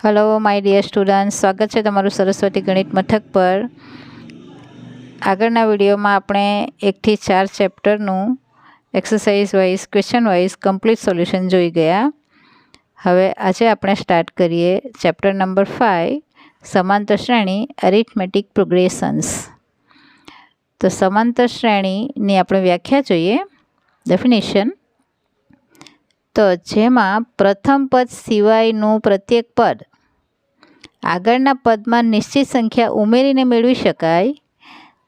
Hello my dear student સ્વાગત છે તમારું સરસ્વતી ગણિત મથક પર. આગળના વિડીયોમાં આપણે એકથી ચાર ચેપ્ટરનું exercise wise question wise complete solution જોઈ ગયા. હવે આજે આપણે સ્ટાર્ટ કરીએ ચેપ્ટર નંબર ફાઇવ સમાંતર શ્રેણી એરિથમેટિક પ્રોગ્રેશન્સ તો સમાંતર શ્રેણીની આપણે વ્યાખ્યા જોઈએ. ડેફિનેશન તો જેમાં પ્રથમ પદ સિવાયનું પ્રત્યેક પદ. આગળના પદમાં નિશ્ચિત સંખ્યા ઉમેરીને મેળવી શકાય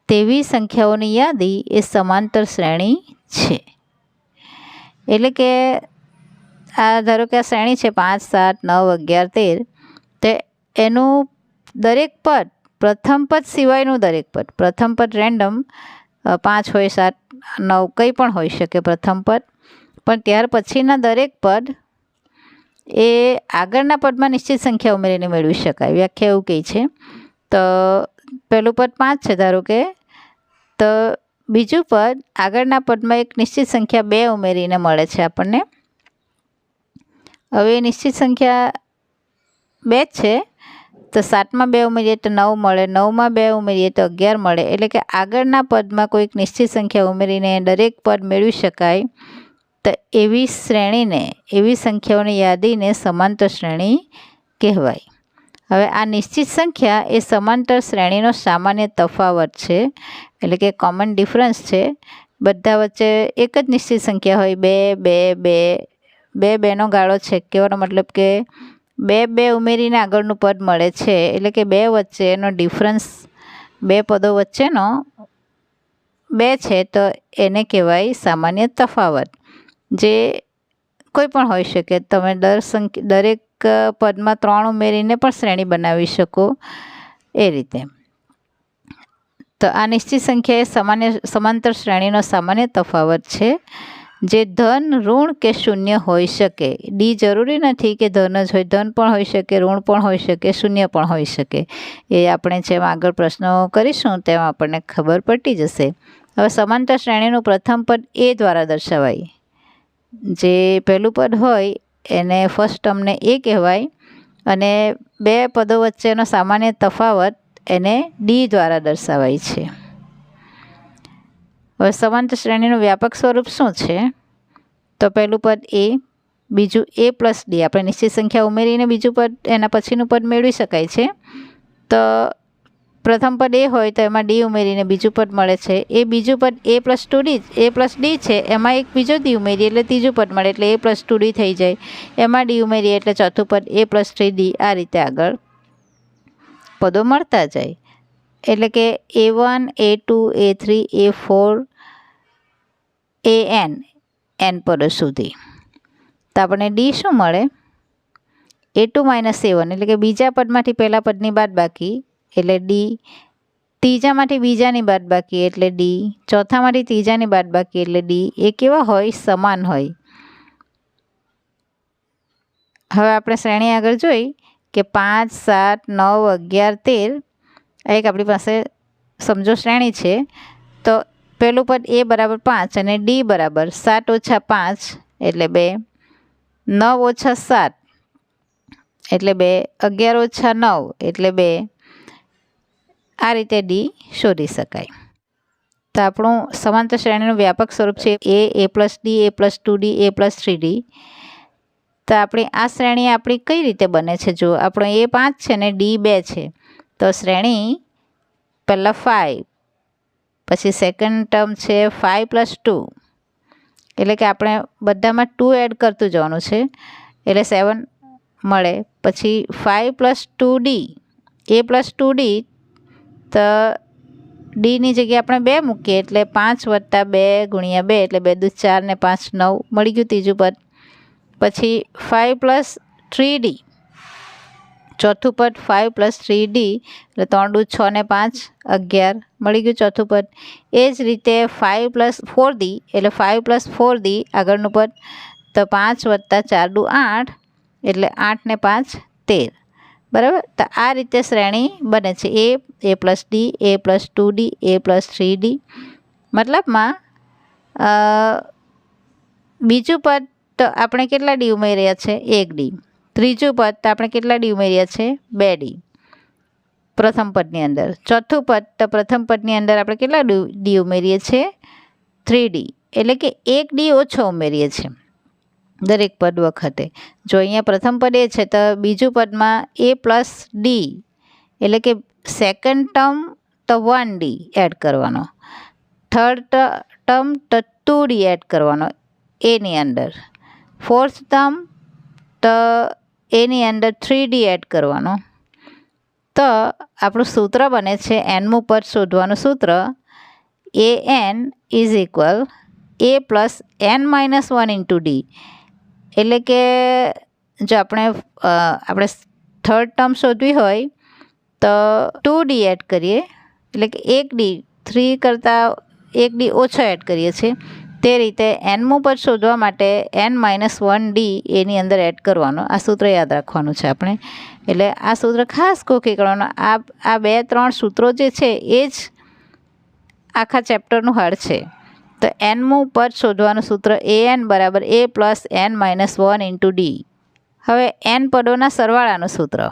તેવી સંખ્યાઓની યાદી એ સમાંતર શ્રેણી છે. એટલે કે આ ધારો કે આ શ્રેણી છે પાંચ, સાત, નવ, અગિયાર, તેર, તે એનું દરેક પદ, પ્રથમ પદ સિવાયનું દરેક પદ, પ્રથમ પદ રેન્ડમ પાંચ હોય સાત, નવ કંઈ પણ હોઈ શકે પ્રથમ પદ. પણ ત્યાર પછીના દરેક પદ એ આગળના પદમાં નિશ્ચિત સંખ્યા ઉમેરીને મેળવી શકાય. વ્યાખ્યા એવું કહે છે, તો, પહેલું પદ પાંચ છે, ધારો કે. તો, બીજું પદ આગળના પદમાં એક નિશ્ચિત સંખ્યા બે ઉમેરીને મળે છે આપણને. હવે નિશ્ચિત સંખ્યા બે છે. તો સાતમાં બે ઉમેરીએ તો નવ મળે. નવમાં બે ઉમેરીએ તો અગિયાર મળે. એટલે કે આગળના પદમાં કોઈક નિશ્ચિત સંખ્યા ઉમેરીને દરેક પદ મેળવી શકાય. તો એવી શ્રેણીને, એવી સંખ્યાઓની યાદીને સમાંતર શ્રેણી કહેવાય. હવે આ નિશ્ચિત સંખ્યા એ સમાંતર શ્રેણીનો સામાન્ય તફાવત છે, એટલે કે કોમન ડિફરન્સ છે. બધા વચ્ચે એક જ નિશ્ચિત સંખ્યા હોય, બે બે બે બે, બેનો ગાળો છે. કહેવાનો મતલબ કે બે બે ઉમેરીને આગળનું પદ મળે છે, એટલે કે બે વચ્ચેનો ડિફરન્સ બે પદો વચ્ચેનો બે છે, તો એને કહેવાય સામાન્ય તફાવત. જે કોઈ પણ હોઈ શકે. તમે દર સંખ્યા દરેક પદમાં ત્રણ ઉમેરીને પણ શ્રેણી બનાવી શકો એ રીતે. તો આ નિશ્ચિત સંખ્યા એ સામાન્ય, સમાંતર શ્રેણીનો સામાન્ય તફાવત છે. જે ધન, ઋણ કે શૂન્ય હોઈ શકે. ડી જરૂરી નથી કે ધન જ હોય. ધન પણ હોઈ શકે, ઋણ પણ હોઈ શકે, શૂન્ય પણ હોઈ શકે. એ આપણે જેમ આગળ પ્રશ્નો કરીશું તેમ આપણને ખબર પડી જશે. હવે સમાંતર શ્રેણીનું પ્રથમ પદ એ દ્વારા દર્શાવાય. જે પહેલું પદ હોય એને ફર્સ્ટ ટર્મને એ કહેવાય અને બે પદો વચ્ચેનો સામાન્ય તફાવત એને ડી દ્વારા દર્શાવાય છે. હવે સમાંતર શ્રેણીનું વ્યાપક સ્વરૂપ શું છે? તો પહેલું પદ એ બીજું એ પ્લસ ડી આપણે નિશ્ચિત સંખ્યા ઉમેરીને બીજું પદ, એના પછીનું પદ મેળવી શકાય છે. તો પ્રથમ પદ એ હોય તો એમાં ડી ઉમેરીને બીજું પદ મળે છે. એ બીજું પદ a plus two d a plus d છે, એમાં એક બીજો ડી ઉમેરીએ એટલે ત્રીજું પદ મળે એટલે એ પ્લસ ટુ ડી થઈ જાય. એમાં ડી ઉમેરીએ એટલે ચોથું પદ એ પ્લસ થ્રી ડી. આ રીતે આગળ પદો મળતા જાય. એટલે કે a one a two a three a four a n n પદો સુધી. તો આપણને ડી શું મળે? એ ટુ માઇનસ સેવન એટલે કે બીજા પદમાંથી પહેલાં પદની બાદ બાકી એટલે ડી ત્રીજામાંથી બીજાની બાદબાકી એટલે ડી ચોથામાંથી ત્રીજાની બાદબાકી એટલે ડી એ કેવા હોય? સમાન હોય. હવે આપણે શ્રેણી આગળ જોઈ કે પાંચ, સાત, નવ, અગિયાર, તેર. એક આપણી પાસે સમજો શ્રેણી છે. તો પહેલું પદ એ બરાબર પાંચ અને ડી બરાબર સાત ઓછા પાંચ એટલે બે. નવ ઓછા સાત એટલે બે. અગિયાર ઓછા નવ એટલે બે. આ રીતે ડી શોધી શકાય. તો આપણું સમાંતર શ્રેણીનું વ્યાપક સ્વરૂપ છે a a plus d a plus two d a plus three d તો આપણી, આ શ્રેણી આપણી કઈ રીતે બને છે? જો આપણો એ પાંચ છે ને ડી બે છે. તો શ્રેણી પહેલાં ફાઇવ પછી સેકન્ડ ટર્મ છે ફાઇવ પ્લસ ટુ એટલે કે આપણે બધામાં ટુ એડ કરતું જવાનું છે. એટલે સેવન મળે. પછી five plus two d a plus two d તો ડીની જગ્યાએ આપણે બે મૂકીએ એટલે પાંચ વત્તા બે ગુણ્યા બે એટલે બે દૂધ ચાર ને પાંચ નવ મળી ગયું ત્રીજું પદ. પછી ફાઇવ પ્લસ થ્રી ડી ચોથું પદ ફાઇવ પ્લસ થ્રી ડી એટલે ત્રણ દૂધ છ ને પાંચ અગિયાર મળી ગયું ચોથું પદ. એ જ રીતે ફાઇવ પ્લસ ફોર ડી એટલે ફાઇવ પ્લસ ફોર ડી આગળનું પદ. તો પાંચ વત્તા ચાર દુ આઠ એટલે આઠ ને પાંચ તેર. બરાબર? તો આ રીતે શ્રેણી બને છે. A a plus d a plus two d a plus three d મતલબમાં બીજું પદ તો આપણે કેટલા ડી ઉમેર્યા છે? એક ડી ત્રીજું પદ તો આપણે કેટલા ડી ઉમેર્યા છે? બે ડી પ્રથમ પદની અંદર. ચોથું પદ તો પ્રથમ પદની અંદર આપણે કેટલા ડી ઉમેરીએ છીએ? થ્રી ડી એટલે કે એક ડી ઓછો ઉમેરીએ છીએ. દરેક પદ વખતે. જો અહીંયા પ્રથમ પદ એ છે, તો બીજું પદમાં એ પ્લસ ડી એટલે કે સેકન્ડ ટર્મ તો વન ડી એડ કરવાનો. થર્ડ ટર્મ તો ટુ ડી એડ કરવાનો એની અંદર. ફોર્થ ટર્મ તો એની અંદર થ્રી ડી એડ કરવાનો. તો આપણું સૂત્ર બને છે એનમું પદ શોધવાનું સૂત્ર a n is equal a plus n minus one into d એટલે કે જો આપણે આપણે થર્ડ ટર્મ શોધવી હોય, તો ટુ ડી એડ કરીએ. એટલે કે એક ડી થ્રી કરતાં એક ડી ઓછો એડ કરીએ છીએ. તે રીતે એનમું પદ શોધવા માટે એન માઇનસ વન ડી એની અંદર એડ કરવાનો. આ સૂત્ર યાદ રાખવાનું છે આપણે. એટલે આ સૂત્ર ખાસ કોકી કરવાનો આ આ બે, ત્રણ સૂત્રો જે છે, એ જ આખા ચેપ્ટરનું હળ છે. તો એનમું પદ શોધવાનું સૂત્ર એ એન બરાબર a plus n minus one into d હવે એન પદોના સરવાળાનું સૂત્ર.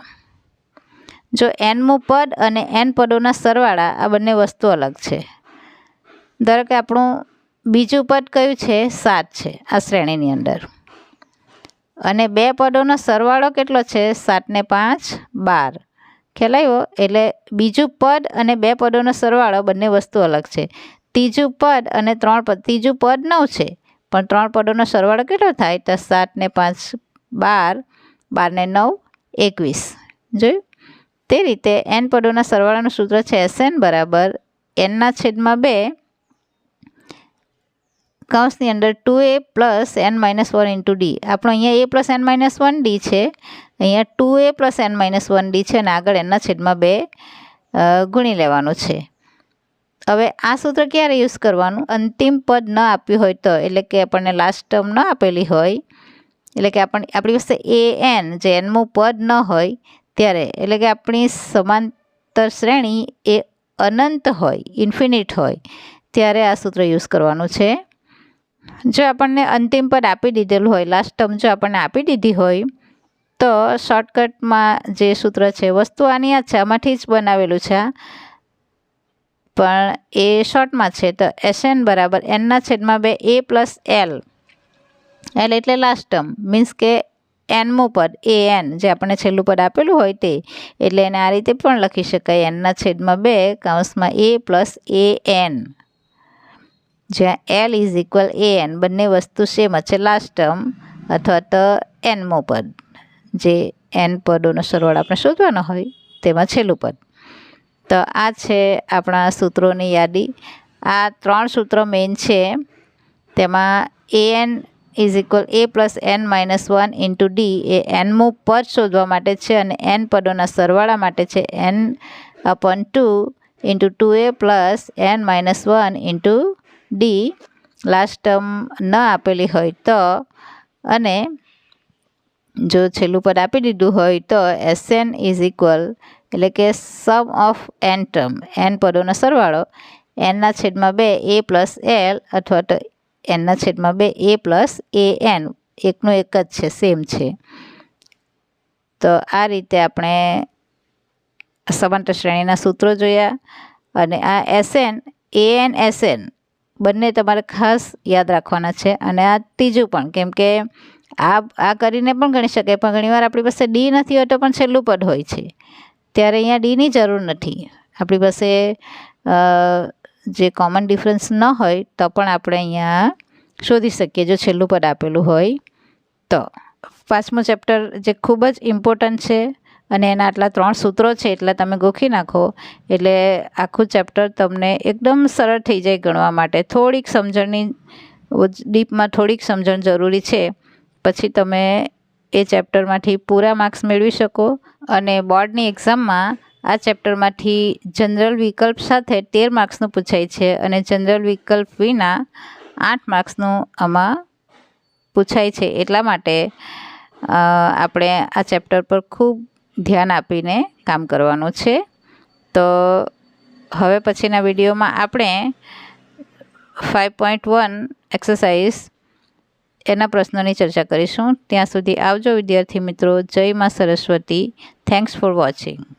જો એનમું પદ અને એન પદોના સરવાળા આ બંને વસ્તુ અલગ છે. ધારો કે આપણું બીજું પદ કયું છે? સાત છે આ શ્રેણીની અંદર. અને બે પદોનો સરવાળો કેટલો છે? સાતને પાંચ, બાર. ખ્યાલ એટલે બીજું પદ અને બે પદોનો સરવાળો બંને વસ્તુ અલગ છે. ત્રીજું પદ અને ત્રણ પદ, ત્રીજું પદ નવ છે. પણ ત્રણ પદોનો સરવાળો કેટલો થાય? તો સાત ને પાંચ, બાર બાર ને નવ, એકવીસ. જોયું? તે રીતે એન પદોના સરવાળાનું સૂત્ર છે એસએન બરાબર એનના છેદમાં બે, કૌંસની અંદર two a plus n minus one into d. આપણો અહીંયા a plus n minus one d છે. અહીંયા two a plus n minus one d છે અને આગળ એના છેદમાં બે ગુણી લેવાનું છે. હવે આ સૂત્ર ક્યારે યુઝ કરવાનું? અંતિમ પદ ન આપ્યું હોય તો, એટલે કે આપણને લાસ્ટ ટર્મ ન આપેલી હોય, એટલે કે આપણ, આપણી પાસે એ એન જે એનમું પદ ન હોય, ત્યારે, એટલે કે આપણી સમાંતર શ્રેણી એ અનંત હોય ઇન્ફિનિટ હોય, ત્યારે આ સૂત્ર યુઝ કરવાનું છે. જો આપણને અંતિમ પદ આપી દીધેલું હોય લાસ્ટ ટર્મ જો આપણને આપી દીધી હોય, તો શોર્ટકટમાં જે સૂત્ર છે, વસ્તુ આની આ છે આમાંથી જ બનાવેલું છે, આ. પણ એ શોર્ટમાં છે તો એસ એન બરાબર એનના છેદમાં બે એ પ્લસ એલ એલ એટલે લાસ્ટ ટર્મ મીન્સ કે એનમું પદ એ એન જે આપણને છેલ્લું પદ આપેલું હોય તે. એટલે એને આ રીતે પણ લખી શકાય એનના છેદમાં બે કાઉન્સમાં એ પ્લસ એ એન જ્યાં l is equal a n બંને વસ્તુ સેમ છે લાસ્ટ ટર્મ અથવા તો એનમો પદ. જે એન પદોનો સરવાળો આપણે શોધવાનો હોય, તેમાં છેલ્લું પદ. તો આ છે આપણા સૂત્રોની યાદી. આ ત્રણ સૂત્રો મેઇન છે. તેમાં a n is equal a plus n minus one into d એ એનમું પદ શોધવા માટે છે અને એન પદોના સરવાળા માટે છે n upon two into two a plus n minus one into d last term ન આપેલી હોય તો અને જો છેલ્લું પદ આપી દીધું હોય તો એસ એન ઇઝ ઇક્વલ એટલે કે sum of n term n પદોનો સરવાળો એનના છેદમાં બે એ પ્લસ એલ અથવા તો એનના છેદમાં બે એ પ્લસ એ એન એકનું એક જ છે સેમ છે. તો આ રીતે આપણે સમાંતર શ્રેણીના સૂત્રો જોયા અને આ એસએન એએન એસએન બંને તમારે ખાસ યાદ રાખવાના છે. અને આ ત્રીજું પણ, કેમ કે આ આ કરીને પણ ગણી શકાય, પણ ઘણીવાર આપણી પાસે ડી નથી હોતો પણ છેલ્લું પદ હોય છે. ત્યારે અહીંયા ડીની જરૂર નથી. આપણી પાસે જે કોમન ડિફરન્સ ન હોય તો પણ આપણે અહીંયા શોધી શકીએ, જો છેલ્લું પદ આપેલું હોય તો. પાંચમું ચેપ્ટર જે ખૂબ જ ઇમ્પોર્ટન્ટ છે અને એના આટલા ત્રણ સૂત્રો છે એટલે તમે ગોખી નાખો, એટલે આખું ચેપ્ટર તમને એકદમ સરળ થઈ જાય ગણવા માટે. થોડીક સમજણની ડીપમાં થોડીક સમજણ જરૂરી છે. પછી તમે એ ચેપ્ટરમાંથી પૂરા માર્ક્સ મેળવી શકો અને બોર્ડની એક્ઝામમાં આ ચેપ્ટરમાંથી જનરલ વિકલ્પ સાથે તેર માર્ક્સનું પૂછાય છે અને જનરલ વિકલ્પ વિના આઠ માર્ક્સનું આમાં પૂછાય છે. એટલા માટે આપણે આ ચેપ્ટર પર ખૂબ ધ્યાન આપીને કામ કરવાનું છે. તો હવે પછીના વિડીયોમાં આપણે ફાઇવ પોઈન્ટ વન એક્સરસાઇઝ એના પ્રશ્નોની ચર્ચા કરીશું. ત્યાં સુધી આવજો વિદ્યાર્થી મિત્રો. જય માં સરસ્વતી. Thanks for watching